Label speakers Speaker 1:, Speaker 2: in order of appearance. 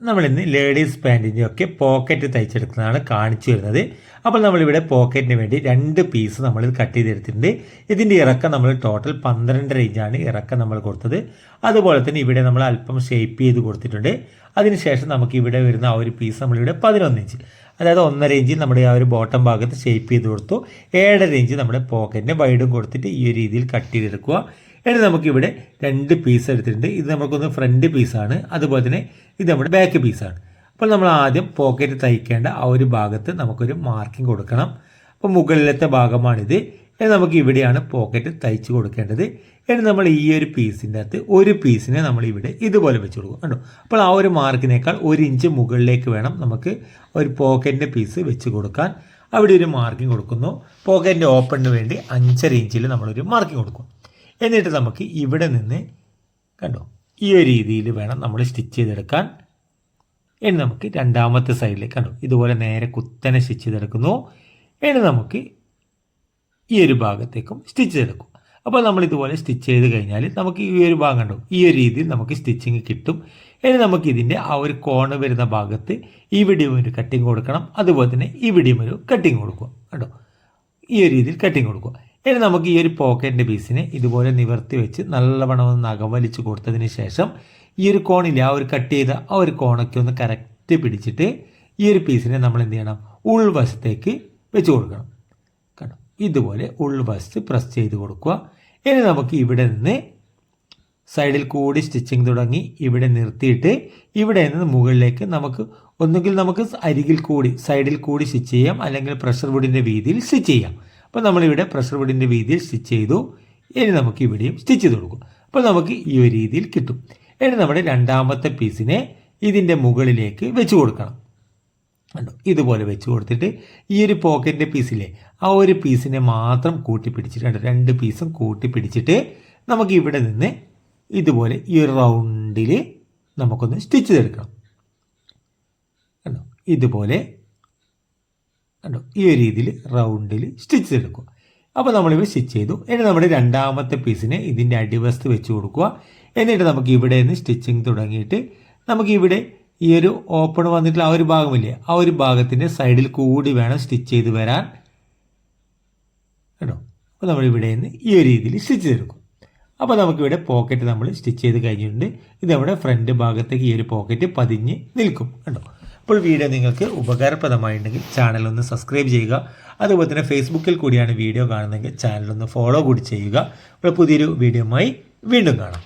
Speaker 1: നമ്മളിന്ന് ലേഡീസ് പാന്റിന്റെ ഒക്കെ പോക്കറ്റ് തയ്ച്ചെടുക്കുന്നതാണ് കാണിച്ചു വരുന്നത് അപ്പോൾ നമ്മളിവിടെ പോക്കറ്റിന് വേണ്ടി രണ്ട് പീസ് നമ്മൾ കട്ട് ചെയ്തെടുത്തിട്ടുണ്ട്. ഇതിന്റെ ഇറക്കം നമ്മൾ ടോട്ടൽ പന്ത്രണ്ട് റേഞ്ചാണ് ഇറക്കം നമ്മൾ കൊടുത്തത്. അതുപോലെ തന്നെ ഇവിടെ നമ്മൾ അല്പം ഷേപ്പ് ചെയ്ത് കൊടുത്തിട്ടുണ്ട്. അതിനുശേഷം നമുക്ക് ഇവിടെ വരുന്ന ആ ഒരു പീസ് നമ്മളിവിടെ പതിനൊന്ന് ഇഞ്ച് അതായത് ഒന്നര ഇഞ്ച് നമ്മുടെ ആ ഒരു ബോട്ടം ഭാഗത്ത് ഷേപ്പ് ചെയ്ത് കൊടുത്തു. ഏഴര ഇഞ്ച് നമ്മുടെ പോക്കറ്റിന് വൈഡും കൊടുത്തിട്ട് ഈ ഒരു രീതിയിൽ കട്ട് ചെയ്തെടുക്കുക. ഇനി നമുക്കിവിടെ രണ്ട് പീസ് എടുത്തിട്ടുണ്ട്. ഇത് നമുക്കൊന്ന് ഫ്രണ്ട് പീസാണ് അതുപോലെ തന്നെ ഇത് നമ്മുടെ ബാക്ക് പീസാണ് അപ്പോൾ നമ്മൾ ആദ്യം പോക്കറ്റ് തയ്ക്കേണ്ട ആ ഒരു ഭാഗത്ത് നമുക്കൊരു മാർക്കിംഗ് കൊടുക്കണം. അപ്പോൾ മുകളിലത്തെ ഭാഗമാണിത്. ഇനി നമുക്ക് ഇവിടെയാണ് പോക്കറ്റ് തയ്ച്ചു കൊടുക്കേണ്ടത്. ഇനി നമ്മൾ ഈ ഒരു പീസിന്റെ അകത്ത് ഒരു പീസിനെ നമ്മൾ ഇവിടെ ഇതുപോലെ വെച്ച് കൊടുക്കും. കണ്ടോ? അപ്പോൾ ആ ഒരു മാർക്കിനേക്കാൾ ഒരു ഇഞ്ച് മുകളിലേക്ക് വേണം നമുക്ക് ഒരു പോക്കറ്റിന്റെ പീസ് വെച്ച് കൊടുക്കാൻ. അവിടെ ഒരു മാർക്കിംഗ് കൊടുക്കുന്നു. പോക്കറ്റിന്റെ ഓപ്പണിന് വേണ്ടി അഞ്ചര ഇഞ്ചിൽ നമ്മളൊരു മാർക്കിംഗ് കൊടുക്കും. എന്നിട്ട് നമുക്ക് ഇവിടെ നിന്ന് കണ്ടോ ഈ ഒരു രീതിയിൽ വേണം നമ്മൾ സ്റ്റിച്ച് ചെയ്തെടുക്കാൻ. ഇനി നമുക്ക് രണ്ടാമത്തെ സൈഡിൽ കണ്ടോ ഇതുപോലെ നേരെ കുത്തനെ സ്റ്റിച്ച് ചെയ്തെടുക്കുന്നു. ഇനി നമുക്ക് ഈ ഒരു ഭാഗത്തേക്കും സ്റ്റിച്ച് ചെയ്തെടുക്കും. അപ്പോൾ നമ്മൾ ഇതുപോലെ സ്റ്റിച്ച് ചെയ്ത് കഴിഞ്ഞാൽ നമുക്ക് ഈ ഒരു ഭാഗം കണ്ടു ഈ ഒരു രീതിയിൽ നമുക്ക് സ്റ്റിച്ചിങ് കിട്ടും. ഇനി നമുക്ക് ഇതിന്റെ ആ ഒരു കോണ് വരുന്ന ഭാഗത്ത് ഇവിടെയും ഒരു കട്ടിങ് കൊടുക്കണം. അതുപോലെ തന്നെ ഇവിടെയും ഒരു കട്ടിങ് കൊടുക്കുക. കണ്ടോ ഈ ഒരു രീതിയിൽ കട്ടിങ് കൊടുക്കുക. ഇനി നമുക്ക് ഈ ഒരു പോക്കറ്റിന്റെ പീസിനെ ഇതുപോലെ നിവർത്തി വെച്ച് നല്ലവണ്ണം ഒന്ന് അകവലിച്ച് കൊടുത്തതിന് ശേഷം ഈ ഒരു കോണില്ല ആ ഒരു കട്ട് ചെയ്ത ആ ഒരു കോണൊക്കെ ഒന്ന് കറക്റ്റ് പിടിച്ചിട്ട് ഈ ഒരു പീസിനെ നമ്മൾ എന്ത് ചെയ്യണം? ഉൾവശത്തേക്ക് വെച്ച് കൊടുക്കണം. കണ്ടോ? ഇതുപോലെ ഉൾവശത്ത് പ്രസ് ചെയ്ത് കൊടുക്കുക. ഇനി നമുക്ക് ഇവിടെ നിന്ന് സൈഡിൽ കൂടി സ്റ്റിച്ചിങ് തുടങ്ങി ഇവിടെ നിർത്തിയിട്ട് ഇവിടെ നിന്ന് മുകളിലേക്ക് നമുക്ക് ഒന്നുകിൽ നമുക്ക് അരികിൽ കൂടി സൈഡിൽ കൂടി സ്റ്റിച്ച് ചെയ്യാം. അല്ലെങ്കിൽ പ്രഷർ വുഡിന്റെ വീതിയിൽ സ്റ്റിച്ച് ചെയ്യാം. അപ്പോൾ നമ്മളിവിടെ പ്രഷർ ബെഡിന്റെ വീതിയിൽ സ്റ്റിച്ച് ചെയ്തു. ഇനി നമുക്ക് ഇവിടെയും സ്റ്റിച്ച് ചെയ്ത് കൊടുക്കും. അപ്പോൾ നമുക്ക് ഈ ഒരു രീതിയിൽ കിട്ടും. ഇനി നമ്മുടെ രണ്ടാമത്തെ പീസിനെ ഇതിന്റെ മുകളിലേക്ക് വെച്ച് കൊടുക്കണം. കണ്ടോ? ഇതുപോലെ വെച്ച് കൊടുത്തിട്ട് ഈ ഒരു പോക്കറ്റിന്റെ പീസിലെ ആ ഒരു പീസിനെ മാത്രം കൂട്ടി പിടിച്ചിട്ട് രണ്ട് പീസും കൂട്ടി പിടിച്ചിട്ട് നമുക്ക് ഇവിടെ നിന്ന് ഇതുപോലെ ഈ ഒരു റൗണ്ടിൽ നമുക്കൊന്ന് സ്റ്റിച്ച് ചെയ്തെടുക്കണം. കണ്ടോ? ഇതുപോലെ കണ്ടോ? ഈ ഒരു രീതിയിൽ റൗണ്ടിൽ സ്റ്റിച്ച് എടുക്കുക. അപ്പോൾ നമ്മളിവിടെ സ്റ്റിച്ച് ചെയ്തു. ഇനി നമ്മുടെ രണ്ടാമത്തെ പീസിനെ ഇതിന്റെ അടിവസ്ത് വെച്ച് കൊടുക്കുക. എന്നിട്ട് നമുക്ക് ഇവിടെ നിന്ന് സ്റ്റിച്ചിങ് തുടങ്ങിയിട്ട് നമുക്ക് ഇവിടെ ഈ ഒരു ഓപ്പൺ വന്നിട്ടുള്ള ആ ഒരു ഭാഗമില്ലേ? ആ ഒരു ഭാഗത്തിന്റെ സൈഡിൽ കൂടി വേണം സ്റ്റിച്ച് ചെയ്ത് വരാൻ. കേട്ടോ അപ്പോൾ നമ്മൾ ഇവിടെ നിന്ന് ഈ ഒരു രീതിയിൽ സ്റ്റിച്ച് ചെയ്തെടുക്കും അപ്പോൾ നമുക്കിവിടെ പോക്കറ്റ് നമ്മൾ സ്റ്റിച്ച് ചെയ്ത് കഴിഞ്ഞിട്ടുണ്ട്. ഇത് നമ്മുടെ ഫ്രണ്ട് ഭാഗത്തേക്ക് ഈ ഒരു പോക്കറ്റ് പതിഞ്ഞ് നിൽക്കും. കണ്ടോ? അപ്പോൾ വീഡിയോ നിങ്ങൾക്ക് ഉപകാരപ്രദമായിട്ടുണ്ടെങ്കിൽ ചാനൽ ഒന്ന് സബ്സ്ക്രൈബ് ചെയ്യുക. അതുപോലെ തന്നെ ഫേസ്ബുക്കിൽ കൂടിയാണ് വീഡിയോ കാണുന്നതെങ്കിൽ ചാനൽ ഒന്ന് ഫോളോ കൂടി ചെയ്യുക. അപ്പോൾ പുതിയൊരു വീഡിയോയുമായി വീണ്ടും കാണാം.